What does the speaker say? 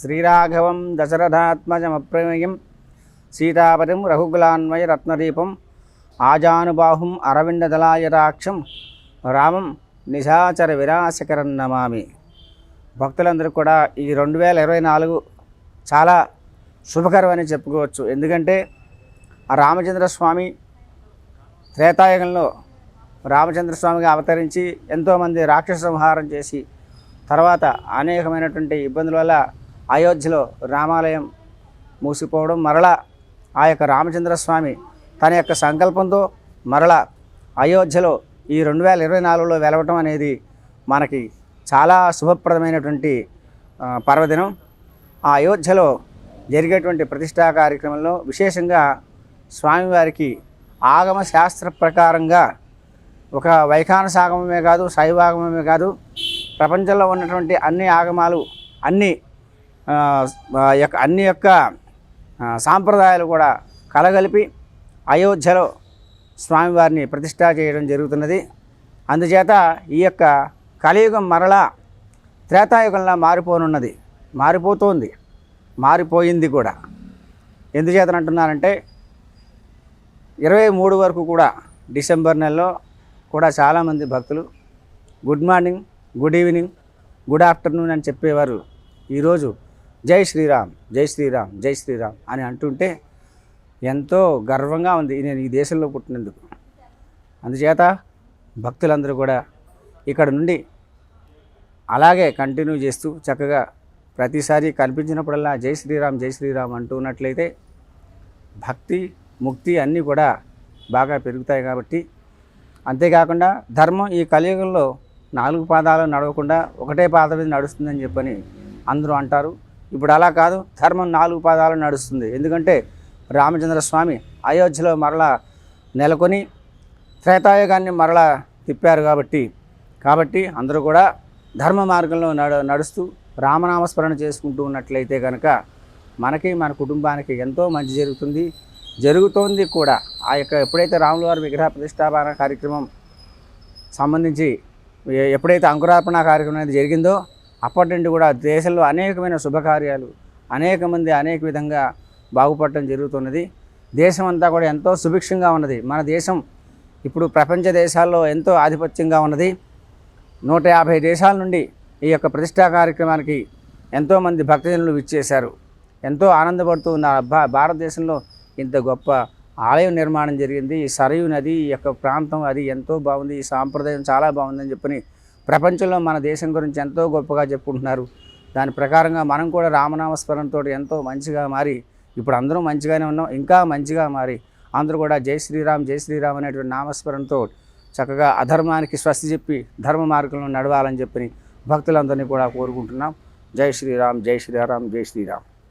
శ్రీరాఘవం దశరథాత్మజమప్రమేయం సీతాపతిం రఘుకులాన్వయ రత్నదీపం ఆజానుబాహుం అరవిందదలాయరాక్షం రామం నిశాచర విరాశకరం నమామి. భక్తులందరూ కూడా ఈ రెండు వేల ఇరవై నాలుగు చాలా శుభకరమని చెప్పుకోవచ్చు. ఎందుకంటే ఆ రామచంద్ర స్వామి త్రేతాయుగంలో రామచంద్ర స్వామిగా అవతరించి ఎంతోమంది రాక్షస సంహారం చేసి తర్వాత అనేకమైనటువంటి ఇబ్బందుల వల్ల అయోధ్యలో రామాలయం మూసిపోవడం మరలా ఆ యొక్క రామచంద్ర స్వామి తన యొక్క సంకల్పంతో మరలా అయోధ్యలో ఈ రెండు వేల ఇరవై నాలుగులో వెలవటం అనేది మనకి చాలా శుభప్రదమైనటువంటి పర్వదినం. ఆ అయోధ్యలో జరిగేటువంటి ప్రతిష్టా కార్యక్రమంలో విశేషంగా స్వామివారికి ఆగమ శాస్త్ర ప్రకారంగా ఒక వైఖానస ఆగమమే కాదు శైవాగమమే కాదు ప్రపంచంలో ఉన్నటువంటి అన్ని ఆగమాలు అన్నీ యొక్క అన్ని యొక్క సాంప్రదాయాలు కూడా కలగలిపి అయోధ్యలో స్వామివారిని ప్రతిష్టా చేయడం జరుగుతున్నది. అందుచేత ఈ యొక్క కలియుగం మరలా త్రేతాయుగంలా మారిపోనున్నది. మారిపోతోంది. మారిపోయింది కూడా. ఎందుచేతనంటున్నానంటే ఇరవై మూడు వరకు కూడా డిసెంబర్ నెలలో కూడా చాలామంది భక్తులు good morning good evening good afternoon అని చెప్పేవారు ఈరోజు. జై శ్రీరామ్ జై శ్రీరామ్ జై శ్రీరామ్ అని అంటుంటే ఎంతో గర్వంగా ఉంది. నేను ఈ దేశంలో పుట్టినందుకు. అందుచేత భక్తులందరూ కూడా ఇక్కడ నుండి అలాగే కంటిన్యూ చేస్తూ చక్కగా ప్రతిసారి కనిపించినప్పుడల్లా జై శ్రీరామ్ జై శ్రీరామ్ అంటున్నట్లయితే భక్తి ముక్తి అన్నీ కూడా బాగా పెరుగుతాయి కాబట్టి అంతేకాకుండా ధర్మం ఈ కలియుగంలో నాలుగు పాదాలు నడవకుండా ఒకటే పాద మీద నడుస్తుందని చెప్పని అందరూ అంటారు. ఇప్పుడు అలా కాదు ధర్మం నాలుగు పాదాలు నడుస్తుంది. ఎందుకంటే రామచంద్ర స్వామి అయోధ్యలో మరలా నెలకొని త్రేతాయుగాన్ని మరలా తిప్పారు కాబట్టి కాబట్టి అందరూ కూడా ధర్మ మార్గంలో నడు నడుస్తూ రామనామస్మరణ చేసుకుంటూ ఉన్నట్లయితే కనుక మనకి మన కుటుంబానికి ఎంతో మంచి జరుగుతుంది. జరుగుతోంది కూడా. ఆ యొక్క ఎప్పుడైతే రాములవారి విగ్రహ ప్రతిష్టాపన కార్యక్రమం సంబంధించి ఎప్పుడైతే అంకురార్పణ కార్యక్రమం అనేది జరిగిందో అప్పటి నుండి కూడా దేశంలో అనేకమైన శుభకార్యాలు అనేక మంది అనేక విధంగా బాగుపడటం జరుగుతున్నది. దేశం అంతా కూడా ఎంతో సుభిక్షంగా ఉన్నది. మన దేశం ఇప్పుడు ప్రపంచ దేశాల్లో ఎంతో ఆధిపత్యంగా ఉన్నది. నూట యాభై దేశాల నుండి ఈ యొక్క ప్రతిష్టా కార్యక్రమానికి ఎంతోమంది భక్తజనులు విచ్చేశారు. ఎంతో ఆనందపడుతూ ఉన్న భా భారతదేశంలో ఇంత గొప్ప ఆలయం నిర్మాణం జరిగింది. ఈ సరయు నది ఈ యొక్క ప్రాంతం అది ఎంతో బాగుంది. ఈ సాంప్రదాయం చాలా బాగుందని చెప్పని ప్రపంచంలో మన దేశం గురించి ఎంతో గొప్పగా చెప్పుకుంటున్నారు. దాని ప్రకారంగా మనం కూడా రామనామస్మరణతో ఎంతో మంచిగా మారి ఇప్పుడు అందరూ మంచిగానే ఉన్నాం ఇంకా మంచిగా మారి అందరూ కూడా జై శ్రీరామ్ జై శ్రీరామ్ అనేటువంటి నామస్మరణతో చక్కగా అధర్మానికి స్వస్తి చెప్పి ధర్మ మార్గంలో నడవాలని చెప్పి భక్తులందరినీ కూడా కోరుకుంటున్నాం. జై శ్రీరామ్ జై శ్రీరామ్ జై శ్రీరామ్.